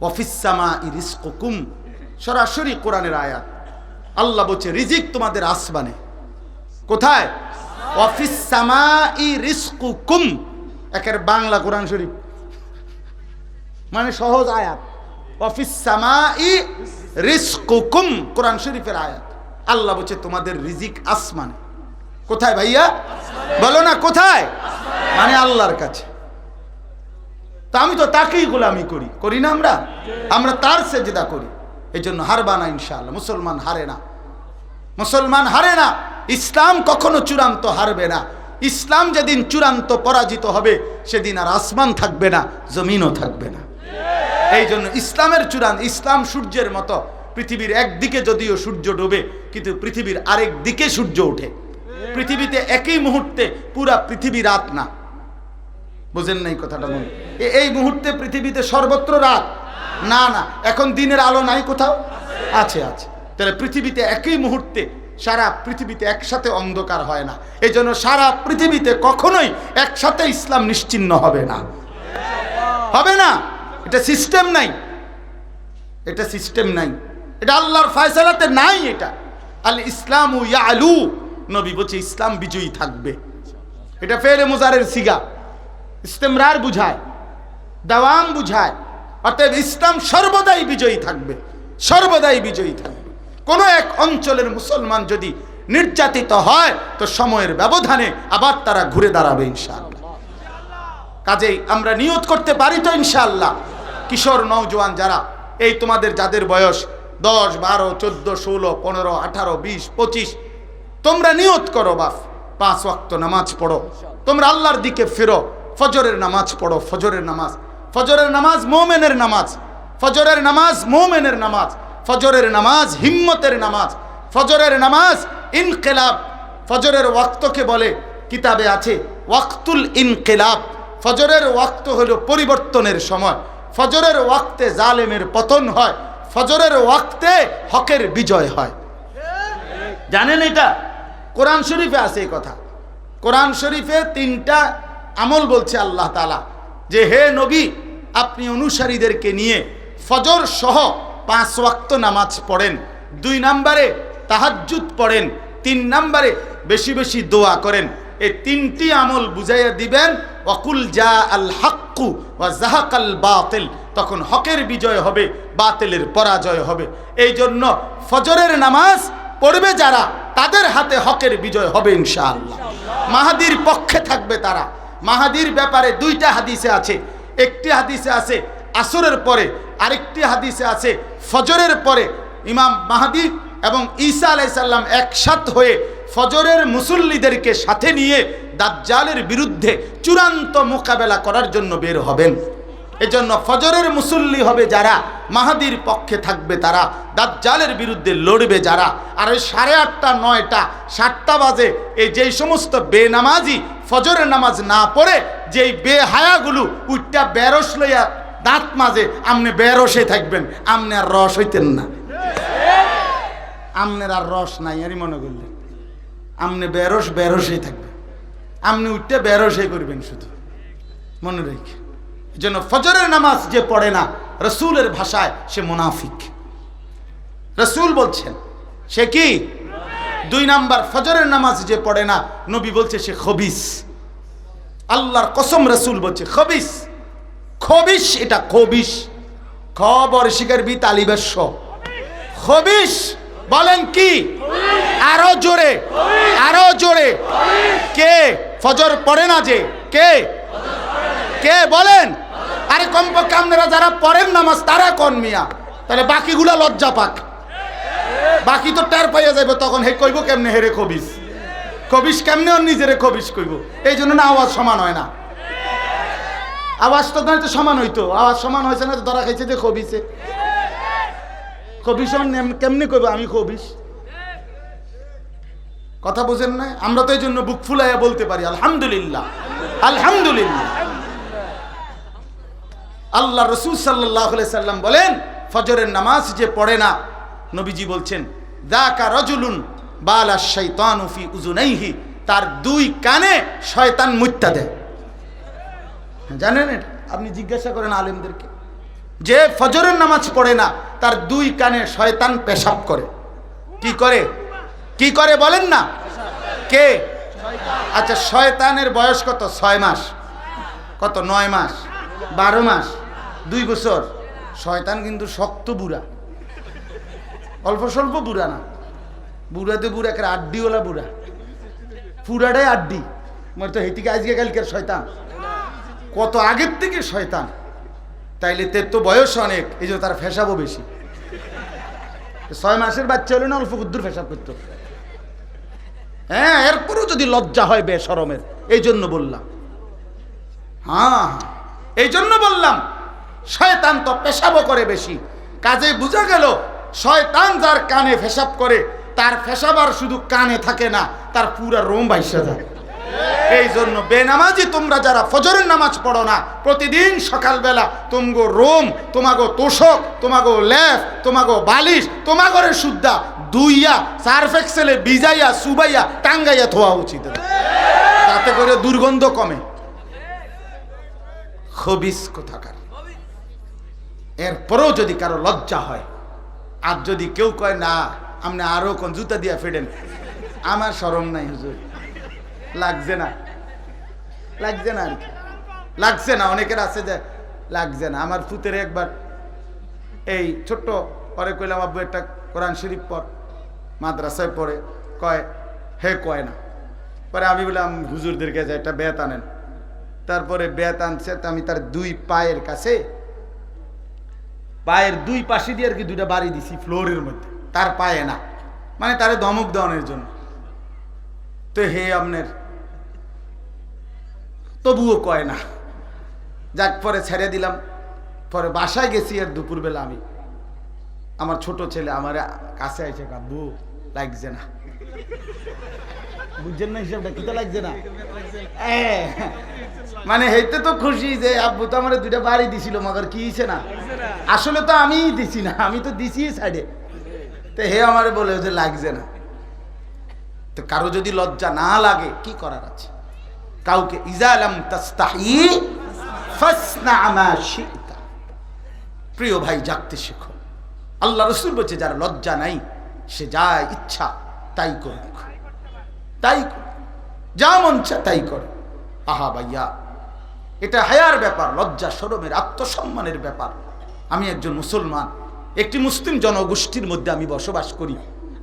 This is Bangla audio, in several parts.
অফিসামা ইরিস্কুম সরাসরি কোরআনের আয়াত। আল্লাহ বলছে, রিজিক তোমাদের আসমানে। কোথায়? অফিসামা ইরিস্কুম একের বাংলা কোরআন শরীফ। মানে সহজ আয়াত। অফিস সামাই রিস্কুকুম কোরআন শরীফের আয়াত। আল্লাহ বলছে, তোমাদের রিজিক আসমানে। কোথায় ভাইয়া? বলো না, কোথায়? মানে আল্লাহর কাছে। তা আমি তো তাকেই গোলামি করি করি না আমরা? আমরা তার সেজদা করি। এই জন্য হারবা না ইনশাআল্লাহ, মুসলমান হারে না। মুসলমান হারে না, ইসলাম কখনো চূড়ান্ত হারবে না। ইসলাম যেদিন চূড়ান্ত পরাজিত হবে, সেদিন আর আসমান থাকবে না, জমিনও থাকবে না। এই জন্য ইসলামের চূড়ান্ত, ইসলাম সূর্যের মতো, পৃথিবীর একদিকে যদিও সূর্য ডোবে, কিন্তু পৃথিবীর আরেক দিকে সূর্য ওঠে। পৃথিবীতে একই মুহূর্তে পুরা পৃথিবী রাত না। বুঝেন নাই কথাটা মনে। এই মুহূর্তে পৃথিবীতে সর্বত্র রাত। না না, এখন দিনের আলো নাই কোথাও। আছে আছে। তাহলে পৃথিবীতে একই মুহূর্তে সারা পৃথিবীতে একসাথে অন্ধকার হয় না। এই জন্য সারা পৃথিবীতে কখনোই একসাথে ইসলাম নিশ্চিন্ন হবে না। হবে না? এটা সিস্টেম নাই। এটা সিস্টেম নাই। এটা আল্লাহর ফয়সালাতে নাই এটা। আল ইসলাম আলু নবী বলছে, ইসলাম বিজয়ী থাকবে। এটা ফেরে মুজারের সিগা। ইস্তেমরার বুঝায় দাওয়াম বুঝায়, অতএব ইসলাম সর্বদাই বিজয়ী থাকবে, সর্বদাই বিজয়ী থাকবে। কোনো এক অঞ্চলের মুসলমান যদি নির্যাতিত হয়, তো সময়ের ব্যবধানে আবার তারা ঘুরে দাঁড়াবে ইনশাআল্লাহ। কাজেই আমরা নিয়ত করতে পারি তো ইনশাআল্লাহ। কিশোর, নওজোয়ান যারা, এই তোমাদের যাদের বয়স দশ, বারো, চোদ্দ, ষোলো, পনেরো, আঠারো, বিশ, পঁচিশ, তোমরা নিয়ত করো বাপ, পাঁচ ওয়াক্ত নামাজ পড়ো। তোমরা আল্লাহর দিকে ফেরো। ফজরের নামাজ পড়ো, ফজরের নামাজ। ফজরের নামাজ মোমেনের নামাজ। ফজরের নামাজ মোমেনের নামাজ। ফজরের নামাজ হিম্মতের নামাজ। ফজরের নামাজ ইনকেলাব। ফজরের ওয়াক্তকে বলে, কিতাবে আছে, ওয়াক্তুল ইনকেলাব। ফজরের ওয়াক্ত হলো পরিবর্তনের সময়। ফজরের ওয়াক্তে জালেমের পতন হয়। ফজরের ওয়াক্তে হকের বিজয় হয়। জানেন এটা? কোরআন শরীফে আছে এই কথা। কোরআন শরীফে তিনটা আমল বলছে আল্লাহ তালা যে হে নবী, আপনি অনুসারীদেরকে নিয়ে ফজর সহ পাঁচ ওয়াক্ত নামাজ পড়েন। দুই নাম্বারে তাহাজ্জুদ পড়েন। তিন নাম্বারে বেশি বেশি দোয়া করেন। এই তিনটি আমল বুঝাইয়া দিবেন, ওয়াকুল জা আল হাক্কু ওয়া জাহাকাল বাতিল। তখন হকের বিজয় হবে, বাতিলের পরাজয় হবে। এই জন্য ফজরের নামাজ পড়বে যারা, তাদের হাতে হকের বিজয় হবে ইনশাআল্লাহ। মাহাদির পক্ষে থাকবে তারা। মাহাদির ব্যাপারে দুইটা হাদিসে আছে। একটি হাদিসে আছে আসরের পরে, আরেকটি হাদিসে আছে ফজরের পরে। ইমাম মাহাদি এবং ঈসা আলাইসাল্লাম একসাথ হয়ে ফজরের মুসল্লিদেরকে সাথে নিয়ে দাজ্জালের বিরুদ্ধে চূড়ান্ত মোকাবেলা করার জন্য বের হবেন। এজন্য ফজরের মুসল্লি হবে যারা, মাহাদির পক্ষে থাকবে তারা, দাজ্জালের বিরুদ্ধে লড়বে যারা। আর ওই সাড়ে আটটা, নয়টা, সাতটা বাজে এই যেই সমস্ত বেনামাজি ফজরের নামাজ না পড়ে, যেই বেহায়াগুলো উইটা বেরস লইয়া দাঁত মাঝে আমনে বেরসে থাকবেন, আমনে আর রস হইতেন না। আমনের আর রস নাই আরই মনে করলেন। আমনে বেরস, বেরসেই থাকবে আমনি উঠতে বেরসে করবেন শুধু। মনে রেখে। জন্য ফজরের নামাজ যে পড়ে না, রসুলের ভাষায় সে মুনাফিক। রসুল বলছেন, সে কি? দুই নাম্বার, ফজরের নামাজ যে পড়ে না, নবী বলছে সে খবিস। আল্লাহর কসম রসুল বলছে, খবিস। খবিস এটা খবিস। খবর শিকার বি তালিবের খবিস বলেন কি? আরও জোরে আরও জোরে। কে? ফজর পড়ে না যে? কে? কে বলেন? আরে কমপক্ষে আপনারা যারা পড়েন নামাজ, তারা কন মিয়া? তাহলে বাকিগুলা লজ্জা পাক। বাকি তো টের পাইয়া যাবে তখন হে কইব কেমনে হেরে খবিস? খবিস কেমনে ওর নিজেরে খবিস কইব? এই জন্য না, আওয়াজ সমান হয় না। আওয়াজ তো নয় তো সমান হইতো। আওয়াজ সমান হয়েছে না ধরা খাইছে যে খবিসে। খবিস কেমনে কইব আমি খবিস? কথা বুঝেন না? আমরা তো এই জন্য বুক ফুলাইয়া বলতে পারি, আলহামদুলিল্লাহ। আলহামদুলিল্লাহ। আল্লাহ রসুল সাল্লাহ সাল্লাম বলেন, ফজরের নামাজ যে পড়ে না, নবীজি বলছেন, দাকা রজুলুন বালা ফি উজুনাইহি তার দুই কানে শয়তান মুত্যা দেয়। জানেন? আপনি জিজ্ঞাসা করেন আলেমদেরকে, যে ফজরের নামাজ পড়ে না, তার দুই কানে শয়তান পেশাব করে। কি করে? কি করে বলেন না? কে? আচ্ছা শয়তানের বয়স কত? ছয় মাস। কত? নয় মাস। বারো মাস। দুই বছর। শয়তান কিন্তু শক্ত বুড়া। অল্প স্বল্প বুড়া না। বুড়াতে বুড়া একটা আড্ডিওয়ালা বুড়া। পুরাটাই আড্ডি। মানে তো হেতিকে আজকে কালকের শয়তান। কত আগের থেকে শয়তান। তাইলে তের তো বয়স অনেক, এই জন্য তার ফেসাবো বেশি। ছয় মাসের বাচ্চা হলে না অল্প কুদ্দুর ফেসাব করতো। হ্যাঁ এরপরও যদি লজ্জা হয় বেসরমের এই জন্য বললাম। হ্যাঁ হ্যাঁ এই জন্য বললাম। শয়তান তো পেশাবও করে বেশি। কাজে বোঝা গেল, শয়তান যার কানে ফেসাব করে, তার ফেসাব আর শুধু কানে থাকে না, তার পুরা রোম বাইসা যায়। এই জন্য বেনামাজি তোমরা যারা ফজরের নামাজ পড়ো না, প্রতিদিন সকালবেলা তুমগো রোম, তোমাগো তোষক, তোমাগো লেফ তোমাগো বালিশ, তোমাগরে শুদ্ধা দুইয়া সার্ফ এক্সেলে বিজাইয়া সুবাইয়া, টাঙ্গাইয়া থোয়া উচিত। তাতে করে দুর্গন্ধ কমে। খবিস কোথাকার এরপরেও যদি কারও লজ্জা হয়, আর যদি কেউ কয়, না আপনি আরও কোন জুতা দিয়া ফেডেন। আমার সরম নাই, হুজুর। লাগছে না। লাগছে না আর কি। লাগছে না, অনেকের আছে যে লাগছে না। আমার ফুতের একবার এই ছোট্ট, পরে কইলাম, আব্বু, একটা কোরআন শরীফ পর মাদ্রাসায় পড়ে, কয়, হে কয় না। পরে আমি বললাম হুজুরদের কাছে একটা বেত আনেন। তারপরে বেত আনছে, তো আমি তার দুই পায়ের কাছে পায়ের দুই পাশে দিয়ে আর কি দুইটা বাড়ি দিছি ফ্লোরের মধ্যে। তার পায়ে না। মানে তারে ধমক দেওয়ানোর জন্য। তো হে আপনার, তবুও কয় না। যাক, পরে ছেড়ে দিলাম। পরে বাসায় গেছি আর দুপুরবেলা আমি। আমার ছোট ছেলে আমার কাছে আইছে, কাব্বু, লাগছে না। বুঝছেন না হিসাবটা? কিতা লাগছে না? মানে হেতে তো খুশি যে আব্বু তো আমার দুইটা বাড়ি দিছিল, মগর কি হইছে না? আসলে তো আমিই দিছি না, আমি তো দিছি সাইডে তো হে আমার বলে যে লাগছে না। তো কারও যদি লজ্জা না লাগে, কি করার আছে? কাউকে ইজালাম তাস্তাহি, ফাসনা মা শিতা। প্রিয় ভাই, জাগতে শেখো। আল্লাহ রসুল বলছে, যার লজ্জা নাই, সে যা ইচ্ছা, তাই করুক। তাই যা মন চায়, তাই করে। আহা ভাইয়া এটা হায়ার ব্যাপার, লজ্জা, সরমের, আত্মসম্মানের ব্যাপার। আমি একজন মুসলমান, একটি মুসলিম জনগোষ্ঠীর মধ্যে আমি বসবাস করি।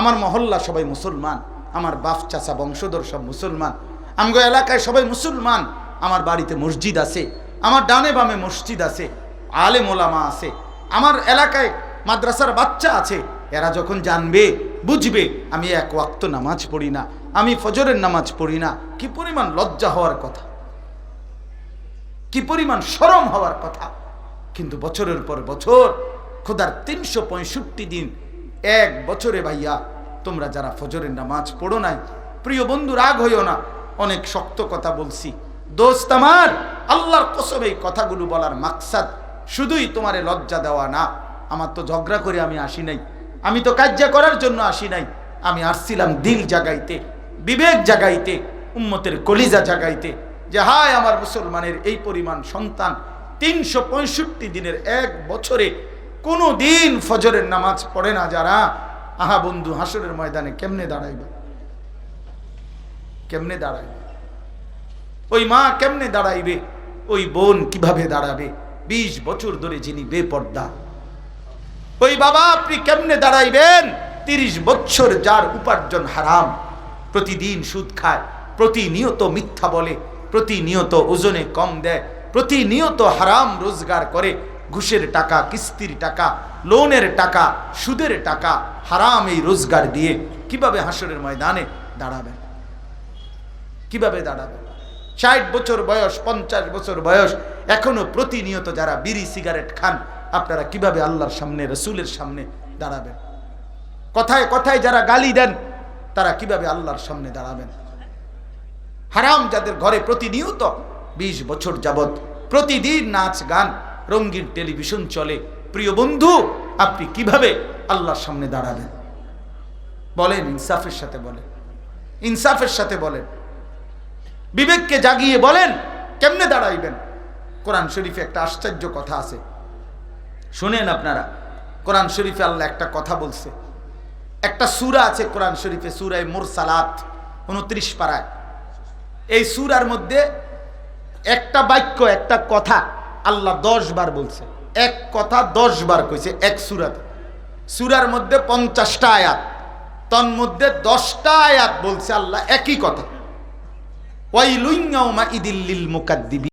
আমার মহল্লা সবাই মুসলমান, আমার বাপ, চাচা, বংশধর সব মুসলমান। আমগো এলাকায় সবাই মুসলমান, আমার বাড়িতে মসজিদ আছে, আমার ডানে বামে মসজিদ আছে, আলে মোলামা আছে। আমার এলাকায় মাদ্রাসার বাচ্চা আছে, এরা যখন জানবে, বুঝবে, আমি এক ওয়াক্ত নামাজ পড়ি না, আমি ফজরের নামাজ পড়ি না। কি পরিমাণ লজ্জা হওয়ার কথা। কি পরিমাণ সরম হওয়ার কথা? কিন্তু বছরের পর বছর, খোদার তিনশো পঁয়ষট্টি দিন, এক বছরে ভাইয়া, তোমরা যারা ফজরের নামাজ পড়ো নাই, প্রিয় বন্ধু, রাগ হইও না, অনেক শক্ত কথা বলছি। দোস্ত আমার, আল্লাহর কসম এই কথাগুলো বলার মাকসাদ শুধুই তোমারে লজ্জা দেওয়া না। আমার তো ঝগড়া করে আমি আসি নাই, আমি তো কাজ্যা করার জন্য আসি নাই। আমি আসছিলাম দিল জাগাইতে, বিবেক জাগাইতে, উম্মতের কলিজা জাগাইতে যে হায় আমার মুসলমানের এই পরিমাণ সন্তান তিনশো পঁয়ষট্টি দিনের এক বছরে কোনো দিন ফজরের নামাজ পড়ে না যারা? আহা বন্ধু, হাসরের ময়দানে কেমনে দাঁড়াইবে? কেমনে দাঁড়াইবে? ওই মা কেমনে দাঁড়াইবে? ওই বোন কীভাবে দাঁড়াবে? বিশ বছর ধরে যিনি বেপর্দা। ওই বাবা, আপনি কেমনে দাঁড়াইবেন? তিরিশ বছর যার উপার্জন হারাম। প্রতিদিন সুদ খায়, প্রতিনিয়ত মিথ্যা বলে। প্রতিনিয়ত ওজনে কম দেয়, প্রতিনিয়ত হারাম রোজগার করে, ঘুষের টাকা, কিস্তির টাকা, লোনের টাকা, সুদের টাকা, হারাম এই রোজগার দিয়ে কীভাবে হাসরের ময়দানে দাঁড়াবেন? কীভাবে দাঁড়াবেন? ষাট বছর বয়স, পঞ্চাশ বছর বয়স, এখনও প্রতিনিয়ত যারা বিড়ি, সিগারেট খান, আপনারা কীভাবে আল্লাহর সামনে, রসুলের সামনে দাঁড়াবেন? কথায় কথায় যারা গালি দেন, তারা কীভাবে আল্লাহর সামনে দাঁড়াবেন? হারাম যাদের ঘরে প্রতিনিয়ত বিশ বছর যাবত প্রতিদিন নাচ গান, রঙিন টেলিভিশন চলে। প্রিয় বন্ধু, আপনি কীভাবে আল্লাহর সামনে দাঁড়াবেন? বলেন, ইনসাফের সাথে বলেন। ইনসাফের সাথে বলেন। বিবেককে জাগিয়ে বলেন, কেমনে দাঁড়াইবেন? কোরআন শরীফে একটা আশ্চর্য কথা আছে। শুনেন আপনারা, কোরআন শরীফে আল্লাহ একটা কথা বলছে। একটা সুরা আছে কোরআন শরীফে, সুরায় মোর সালাত উনত্রিশ পাড়ায় এই সুরার মধ্যে একটা বাক্য, একটা কথা আল্লাহ দশ বার বলছে। এক কথা দশ বার কইছে এক সুরাতে। সুরার মধ্যে পঞ্চাশটা আয়াত। তন্মধ্যে দশটা আয়াত বলছে আল্লাহ একই কথা। ওয়াইলুইঙ্গাউমা ইদিল্লিল মুকাদ্দিবি